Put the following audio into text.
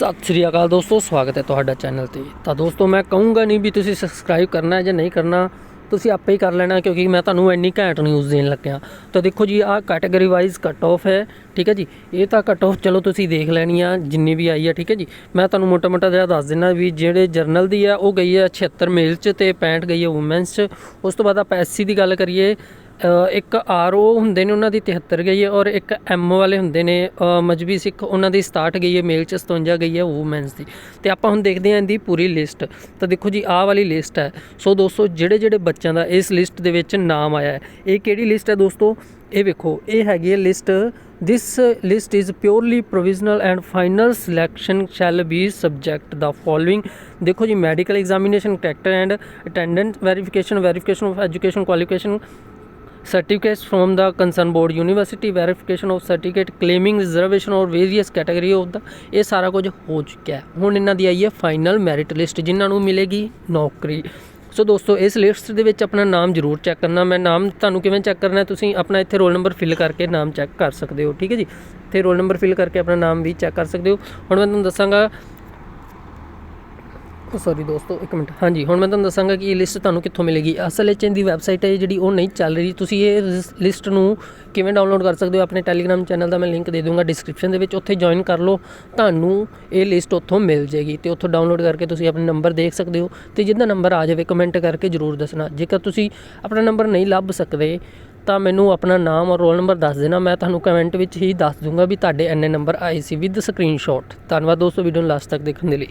ਸਤਿ ਸ੍ਰੀ ਅਕਾਲ ਦੋਸਤੋ, ਸਵਾਗਤ ਹੈ ਤੁਹਾਡਾ ਚੈਨਲ ਤੇ। ਤਾਂ ਦੋਸਤੋ, ਮੈਂ ਕਹੂੰਗਾ ਨਹੀਂ ਵੀ ਤੁਸੀਂ ਸਬਸਕ੍ਰਾਈਬ ਕਰਨਾ ਹੈ ਜਾਂ ਨਹੀਂ ਕਰਨਾ, ਤੁਸੀਂ ਆਪੇ ਹੀ ਕਰ ਲੈਣਾ, ਕਿਉਂਕਿ ਮੈਂ ਤੁਹਾਨੂੰ ਇੰਨੀ ਘੈਂਟ ਨਿਊਜ਼ ਦੇਣ ਲੱਗਿਆ। ਤਾਂ ਦੇਖੋ ਜੀ, ਆਹ ਕੈਟਾਗਰੀ ਵਾਈਜ਼ ਕੱਟ ਆਫ ਹੈ, ਠੀਕ ਹੈ ਜੀ? ਇਹ ਤਾਂ ਕੱਟ ਆਫ ਚਲੋ ਤੁਸੀਂ ਦੇਖ ਲੈਣੀ ਆ, ਜਿੰਨੀ ਵੀ ਆਈ ਹੈ ਠੀਕ ਹੈ ਜੀ? ਮੈਂ ਤੁਹਾਨੂੰ ਮੋਟਾ ਮੋਟਾ ਜਿਹਾ ਦੱਸ ਦਿੰਦਾ ਵੀ ਜਿਹੜੇ ਜਰਨਲ ਦੀ ਆ, ਉਹ ਗਈ ਹੈ 76 ਮੇਲ ਚ ਤੇ 65 ਗਈ ਹੈ ਔਮਨਸ ਚ। ਉਸ ਤੋਂ ਬਾਅਦ ਆਪਾਂ ਐਸਸੀ ਦੀ ਗੱਲ ਕਰੀਏ ਇੱਕ ਆਰਓ ਹੁੰਦੇ ਨੇ ਉਹਨਾਂ ਦੀ 73 ਗਈ ਹੈ ਔਰ ਇੱਕ ਐਮ ਵਾਲੇ ਹੁੰਦੇ ਨੇ ਮਜਬੀ ਸਿੱਖ ਉਹਨਾਂ ਦੀ 67 ਗਈ ਹੈ, ਮੇਲ ਚ 57 ਗਈ ਹੈ ਵੂਮੈਨਸ ਦੀ। ਤੇ ਆਪਾਂ ਹੁਣ ਦੇਖਦੇ ਹਾਂ ਇਹਦੀ ਪੂਰੀ ਲਿਸਟ ਤਾਂ ਦੇਖੋ ਜੀ, ਆਹ ਵਾਲੀ ਲਿਸਟ ਹੈ। ਸੋ ਦੋਸਤੋ, ਜਿਹੜੇ ਜਿਹੜੇ ਬੱਚਿਆਂ ਦਾ ਇਸ ਲਿਸਟ ਦੇ ਵਿੱਚ ਨਾਮ ਆਇਆ ਹੈ, ਇਹ ਕਿਹੜੀ ਲਿਸਟ ਹੈ ਦੋਸਤੋ? ਇਹ ਵੇਖੋ, ਇਹ ਹੈਗੀ ਹੈ list this list is purely provisional and final selection shall be subject the following ਦੇਖੋ ਜੀ medical examination character and attendance verification verification of education qualification certificates from the concerned board, university verification of certificate, claiming reservation or various category of the, ਇਹ ਸਾਰਾ ਕੁਝ ਹੋ ਚੁੱਕਿਆ ਹੈ। ਹੁਣ ਇਹਨਾਂ ਦੀ ਆਈ ਹੈ ਫਾਈਨਲ ਮੈਰਿਟ ਲਿਸਟ ਜਿਨ੍ਹਾਂ ਨੂੰ ਮਿਲੇਗੀ ਨੌਕਰੀ। ਸੋ ਦੋਸਤੋ, ਇਸ ਲਿਸਟ ਦੇ ਵਿੱਚ ਆਪਣਾ ਨਾਮ ਜ਼ਰੂਰ ਚੈੱਕ ਕਰਨਾ। ਮੈਂ ਨਾਮ ਤੁਹਾਨੂੰ ਕਿਵੇਂ ਚੈੱਕ ਕਰਨਾ ਤੁਸੀਂ ਆਪਣਾ ਇੱਥੇ ਰੋਲ ਨੰਬਰ ਫਿਲ ਕਰਕੇ ਨਾਮ ਚੈੱਕ ਕਰ ਸਕਦੇ ਹੋ, ਠੀਕ ਹੈ ਜੀ? ਇੱਥੇ ਰੋਲ ਨੰਬਰ ਫਿਲ ਕਰਕੇ ਆਪਣਾ ਨਾਮ ਵੀ ਚੈੱਕ ਕਰ ਸਕਦੇ ਹੋ। ਹੁਣ ਮੈਂ ਤੁਹਾਨੂੰ ਦੱਸਾਂਗਾ ਸੌਰੀ ਦੋਸਤੋ, ਇੱਕ ਮਿੰਟ। ਹਾਂਜੀ, ਹੁਣ ਮੈਂ ਤੁਹਾਨੂੰ ਦੱਸਾਂਗਾ ਕਿ ਇਹ ਲਿਸਟ ਤੁਹਾਨੂੰ ਕਿੱਥੋਂ ਮਿਲੇਗੀ। ਅਸਲ ਵਿੱਚ ਇਹਦੀ ਵੈਬਸਾਈਟ ਹੈ ਜਿਹੜੀ ਉਹ ਨਹੀਂ ਚੱਲ ਰਹੀ। ਤੁਸੀਂ ਇਹ ਲਿਸਟ ਨੂੰ ਕਿਵੇਂ ਡਾਊਨਲੋਡ ਕਰ ਸਕਦੇ ਹੋ, ਆਪਣੇ ਟੈਲੀਗ੍ਰਾਮ ਚੈਨਲ ਦਾ ਮੈਂ ਲਿੰਕ ਦੇ ਦੂੰਗਾ ਡਿਸਕ੍ਰਿਪਸ਼ਨ ਦੇ ਵਿੱਚ। ਉੱਥੇ ਜੁਆਇਨ ਕਰ ਲਓ, ਤੁਹਾਨੂੰ ਇਹ ਲਿਸਟ ਉੱਥੋਂ ਮਿਲ ਜੇਗੀ ਤੇ ਉੱਥੋਂ ਡਾਊਨਲੋਡ ਕਰਕੇ ਤੁਸੀਂ ਆਪਣੇ ਨੰਬਰ ਦੇਖ ਸਕਦੇ ਹੋ। ਤੇ ਜਿਹਦਾ ਨੰਬਰ ਆ ਜਾਵੇ ਕਮੈਂਟ ਕਰਕੇ ਜ਼ਰੂਰ ਦੱਸਣਾ। ਜੇਕਰ ਤੁਸੀਂ ਆਪਣਾ ਨੰਬਰ ਨਹੀਂ ਲੱਭ ਸਕਦੇ, ਤਾਂ ਮੈਨੂੰ ਆਪਣਾ ਨਾਮ ਔਰ ਰੋਲ ਨੰਬਰ ਦੱਸ ਦੇਣਾ। ਮੈਂ ਤੁਹਾਨੂੰ ਕਮੈਂਟ ਵਿੱਚ ਹੀ ਦੱਸ ਦੂੰਗਾ ਵੀ ਤੁਹਾਡੇ ਇੰਨੇ ਨੰਬਰ ਆਏ ਸੀ ਵਿਦ ਸਕਰੀਨਸ਼ਾਟ ਧੰਨਵਾਦ ਦੋਸਤੋ ਵੀਡੀਓ ਨੂੰ ਲਾਸਟ ਤੱਕ ਦੇਖਣ ਦੇ ਲਈ।